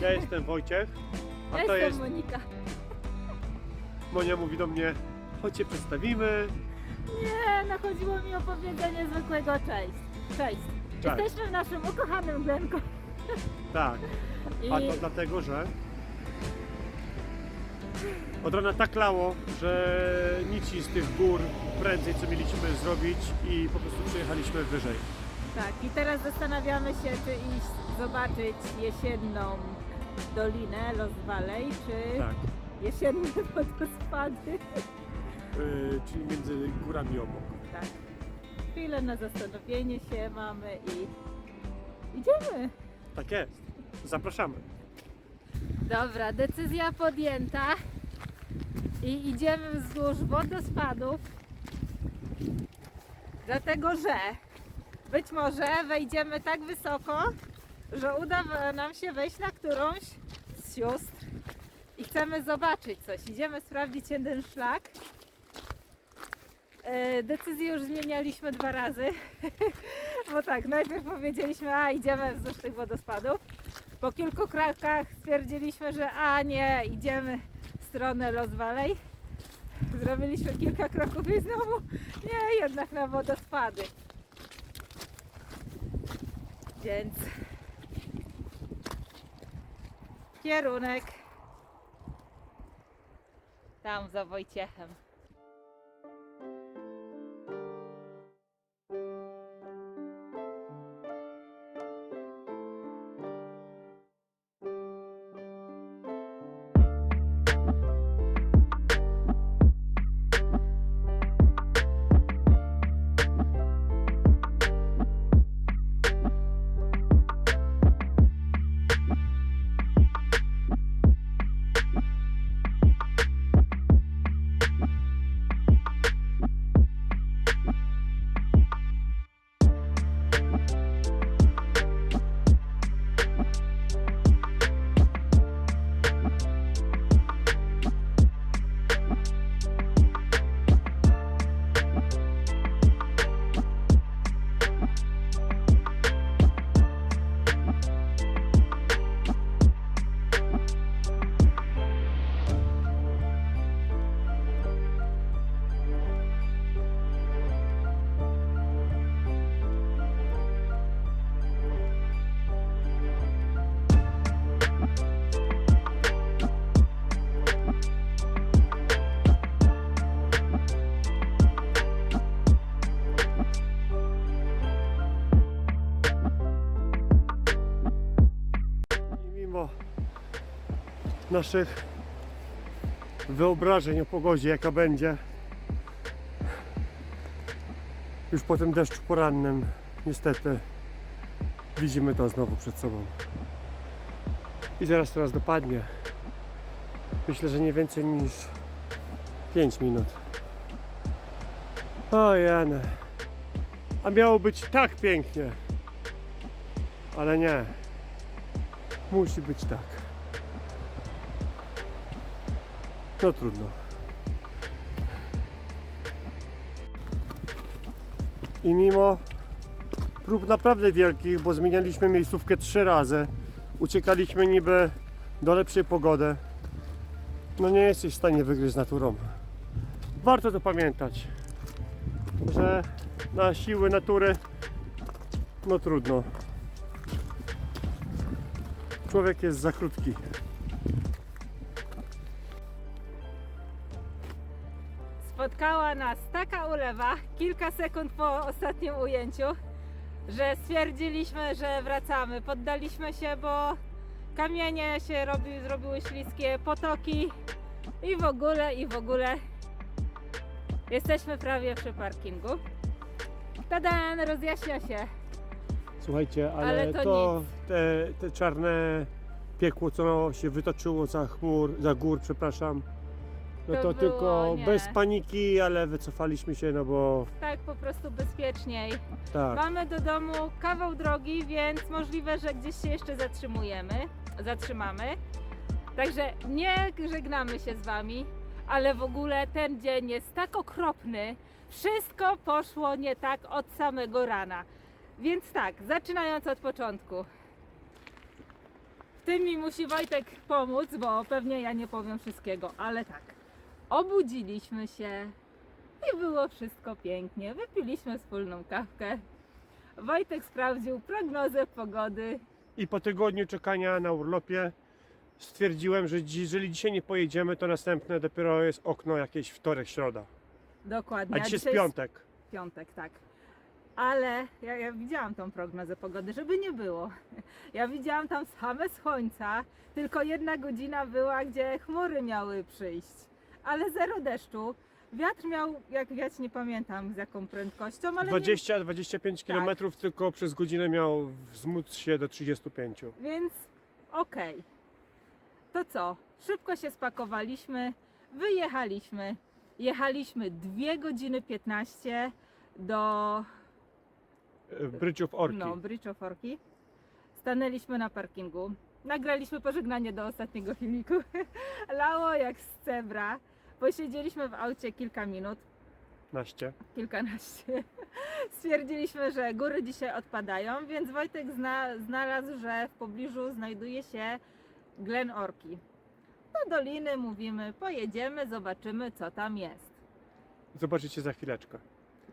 Ja jestem Wojciech, a Ja to jestem jest Monika. Monia mówi do mnie, chodź się przedstawimy. Nie, no chodziło mi o powiedzenie zwykłego cześć. Cześć. Cześć. Jesteśmy w naszym ukochanym Glenku. Tak, I a to dlatego, że od rana tak lało, że nic z tych gór prędzej co mieliśmy zrobić i po prostu przyjechaliśmy wyżej. tak, i teraz zastanawiamy się, czy iść zobaczyć jesienną dolinę Los Valley, czy Tak, jesienne wodospady. yy, czyli między górami obok. Tak. Chwilę na zastanowienie się mamy i idziemy. Tak jest. Zapraszamy. Dobra, decyzja podjęta i idziemy wzdłuż wodospadów, dlatego że być może wejdziemy tak wysoko, że uda nam się wejść na którąś z sióstr i chcemy zobaczyć coś. Idziemy sprawdzić jeden szlak. E, Decyzję już zmienialiśmy dwa razy, bo tak, najpierw powiedzieliśmy, a idziemy wzdłuż tych wodospadów, po kilku krokach stwierdziliśmy, że a nie, idziemy w stronę Los Valley. Zrobiliśmy kilka kroków i znowu nie, jednak na wodospady. Więc kierunek tam za Wojciechem. Naszych wyobrażeń o pogodzie, jaka będzie, już po tym deszczu porannym, niestety, widzimy to znowu przed sobą. I zaraz to nas dopadnie. Myślę, że nie więcej niż 5 minut. O Jane. A miało być tak pięknie. Ale nie. Musi być tak. No trudno. I mimo prób naprawdę wielkich, bo zmienialiśmy miejscówkę trzy razy, uciekaliśmy niby do lepszej pogody, no nie jesteś w stanie wygrać z naturą. Warto to pamiętać, że na siły natury no trudno. Człowiek jest za krótki. Spotkała nas taka ulewa kilka sekund po ostatnim ujęciu, że stwierdziliśmy, że wracamy. Poddaliśmy się, bo kamienie się robi, zrobiły śliskie, potoki i w ogóle, i w ogóle. Jesteśmy prawie przy parkingu. Tadan, rozjaśnia się. Słuchajcie, ale, Ale to, to te, te czarne piekło, co się wytoczyło za chmur, za gór, przepraszam. No to, To było, tylko nie. bez paniki, ale wycofaliśmy się, no bo Tak po prostu bezpieczniej. tak. Mamy do domu kawał drogi, więc możliwe, że gdzieś się jeszcze zatrzymujemy, zatrzymamy. Także nie żegnamy się z Wami, ale w ogóle ten dzień jest tak okropny. Wszystko poszło nie tak od samego rana. Więc tak, zaczynając od początku. W tym mi musi Wojtek pomóc, bo pewnie ja nie powiem wszystkiego, ale tak. Obudziliśmy się i było wszystko pięknie. Wypiliśmy wspólną kawkę. Wojtek sprawdził prognozę pogody. I po tygodniu czekania na urlopie stwierdziłem, że jeżeli dzisiaj nie pojedziemy, to następne dopiero jest okno jakieś wtorek, środa. Dokładnie. A dzisiaj jest piątek. piątek, tak. Ale ja, ja widziałam tą prognozę pogody, żeby nie było. Ja widziałam tam same słońca, tylko jedna godzina była, gdzie chmury miały przyjść, ale zero deszczu. Wiatr miał, jak wiać, nie pamiętam z jaką prędkością, ale nie, 20-25 Tak. km tylko przez godzinę miał wzmóc się do 35. więc okej. To co? Szybko się spakowaliśmy, wyjechaliśmy. Jechaliśmy 2 godziny 15 do E, Bryczów Orki. No, Bridge of Orki. Stanęliśmy na parkingu. Nagraliśmy pożegnanie do ostatniego filmiku. Lało jak z cebra. Posiedzieliśmy w aucie kilka minut, Naście. kilkanaście. Stwierdziliśmy, że góry dzisiaj odpadają, więc Wojtek zna, znalazł, że w pobliżu znajduje się Glen Orki. Do doliny mówimy, pojedziemy, zobaczymy co tam jest. Zobaczycie za chwileczkę.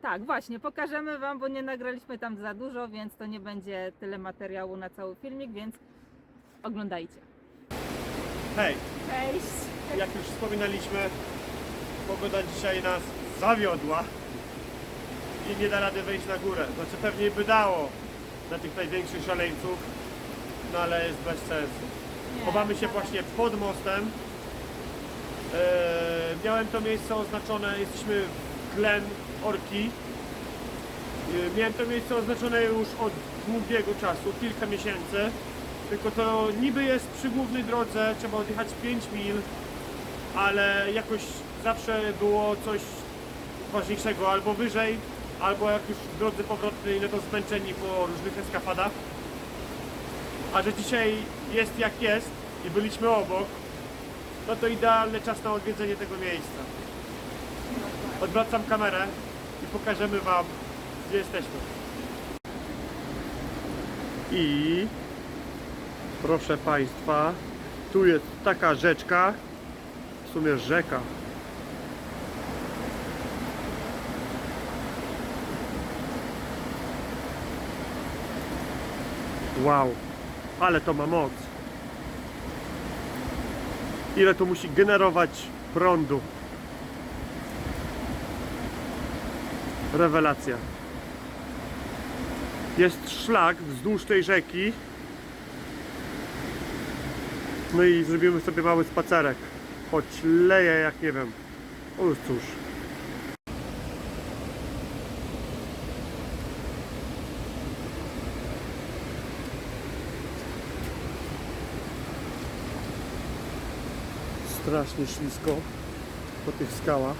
Tak, właśnie, pokażemy Wam, bo nie nagraliśmy tam za dużo, więc to nie będzie tyle materiału na cały filmik, więc oglądajcie. Hej, Cześć! jak już wspominaliśmy, pogoda dzisiaj nas zawiodła i nie da rady wejść na górę. Znaczy pewnie by dało dla tych największych szaleńców, no ale jest bez sensu. Chowamy się właśnie pod mostem. Eee, miałem to miejsce oznaczone, jesteśmy w Glen Orki. Eee, miałem to miejsce oznaczone już od długiego czasu, kilka miesięcy. Tylko to niby jest przy głównej drodze, trzeba odjechać 5 mil, ale jakoś zawsze było coś ważniejszego, albo wyżej, albo jak już w drodze powrotnej, no to zmęczeni po różnych eskapadach. A że dzisiaj jest jak jest i byliśmy obok, no to idealny czas na odwiedzenie tego miejsca. Odwracam kamerę i pokażemy Wam, gdzie jesteśmy. I proszę Państwa, tu jest taka rzeczka, w sumie rzeka. Wow, ale to ma moc. Ile to musi generować prądu. Rewelacja. Jest szlak wzdłuż tej rzeki. No i zrobimy sobie mały spacerek. Choć leje jak nie wiem. O cóż. Strasznie ślisko po tych skałach.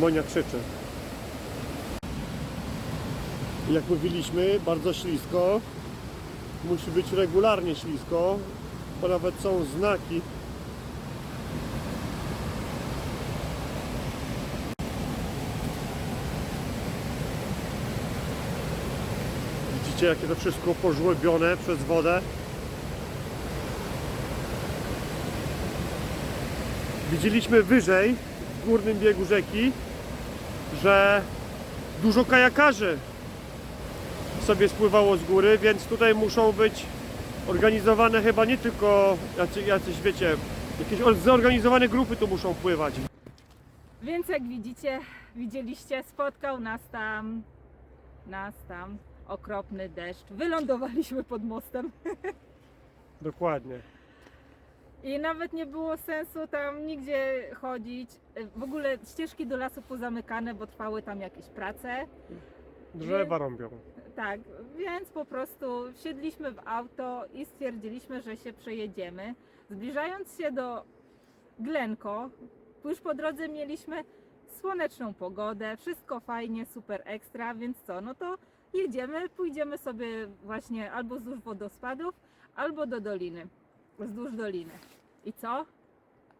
Monia krzyczy. Jak mówiliśmy, bardzo ślisko. Musi być regularnie ślisko, bo nawet są znaki. Widzicie, jakie to wszystko pożłobione przez wodę. Widzieliśmy wyżej, w górnym biegu rzeki, że dużo kajakarzy sobie spływało z góry, więc tutaj muszą być organizowane chyba nie tylko jacy, jacyś, wiecie, jakieś or- zorganizowane grupy tu muszą pływać. Więc jak widzicie, widzieliście, spotkał nas tam, nas tam okropny deszcz. Wylądowaliśmy pod mostem Dokładnie. i nawet nie było sensu tam nigdzie chodzić. W ogóle ścieżki do lasu pozamykane, bo trwały tam jakieś prace. Drzewa rąbią. Tak, więc po prostu wsiedliśmy w auto i stwierdziliśmy, że się przejedziemy. Zbliżając się do Glenko, już po drodze mieliśmy słoneczną pogodę, wszystko fajnie, super ekstra, więc co, no to jedziemy, pójdziemy sobie właśnie albo wzdłuż wodospadów, albo do doliny, wzdłuż doliny. I co?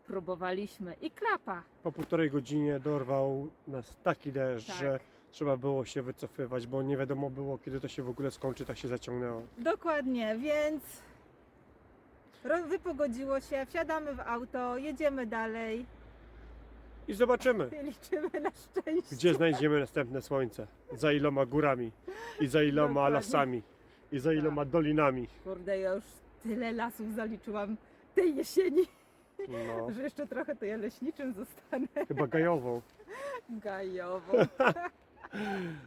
Próbowaliśmy i klapa. Po półtorej godzinie dorwał nas taki deszcz, Tak. że trzeba było się wycofywać, bo nie wiadomo było, kiedy to się w ogóle skończy, tak się zaciągnęło. Dokładnie, więc ro- wypogodziło się, wsiadamy w auto, jedziemy dalej I zobaczymy, i liczymy na szczęście. gdzie znajdziemy następne słońce. Za iloma górami, i za iloma Dokładnie. lasami, i za iloma dolinami. Kurde, ja już tyle lasów zaliczyłam tej jesieni, No, że jeszcze trochę to ja leśniczym zostanę chyba gajową. gajową.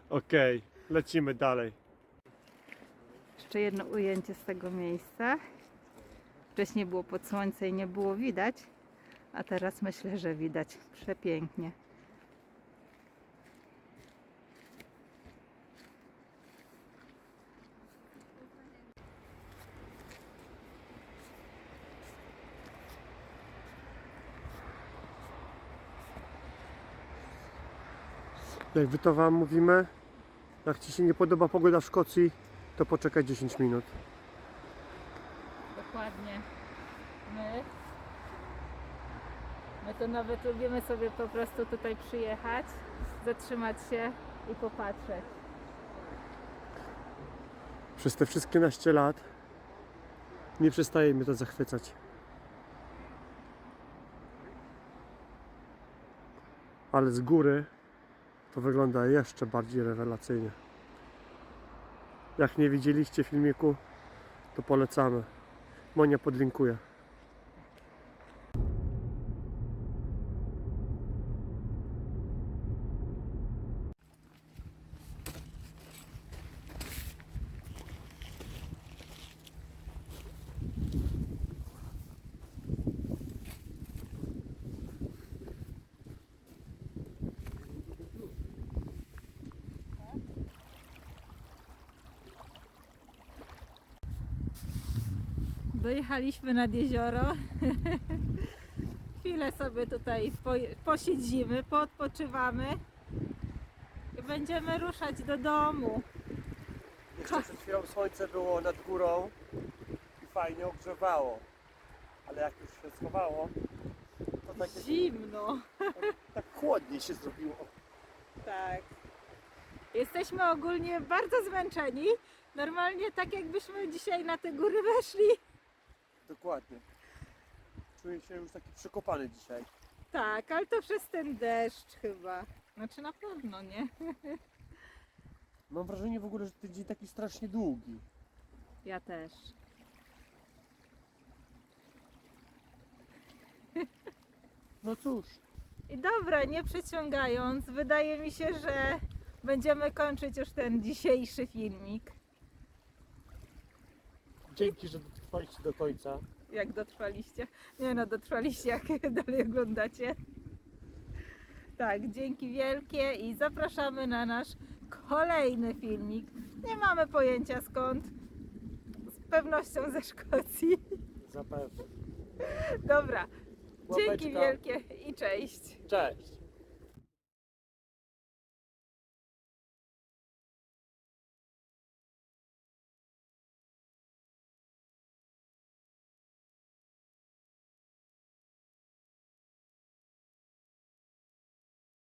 Okej, lecimy dalej. Jeszcze jedno ujęcie z tego miejsca. Wcześniej było pod słońce i nie było widać, a teraz myślę, że widać przepięknie. Jak wy to wam mówimy, jak ci się nie podoba pogoda w Szkocji, to poczekaj 10 minut. Dokładnie. My, my to nawet lubimy sobie po prostu tutaj przyjechać, zatrzymać się i popatrzeć. Przez te wszystkie naście lat nie przestaje mnie to zachwycać. Ale z góry to wygląda jeszcze bardziej rewelacyjnie. Jak nie widzieliście filmiku, to polecamy. Monia podlinkuje. Dojechaliśmy nad jezioro. Chwilę sobie tutaj po, posiedzimy, poodpoczywamy i będziemy ruszać do domu. Jeszcze przed chwilą słońce było nad górą i fajnie ogrzewało. Ale jak już się schowało, to tak, Zimno. tak chłodniej się zrobiło. Tak. Jesteśmy ogólnie bardzo zmęczeni. Normalnie tak jakbyśmy dzisiaj na te góry weszli. Dokładnie. Czuję się już taki przekopany dzisiaj. Tak, ale to przez ten deszcz chyba. Znaczy na pewno, nie? Mam wrażenie w ogóle, że ten dzień taki strasznie długi. Ja też. No cóż, I dobra, nie przeciągając, wydaje mi się, że będziemy kończyć już ten dzisiejszy filmik. dzięki, że dotrwaliście do końca. Jak dotrwaliście? Nie no, dotrwaliście, jak dalej oglądacie. Tak, dzięki wielkie i zapraszamy na nasz kolejny filmik. Nie mamy pojęcia skąd. Z pewnością ze Szkocji. Zapewne. Dobra, dzięki Łapeczka. wielkie i cześć. Cześć.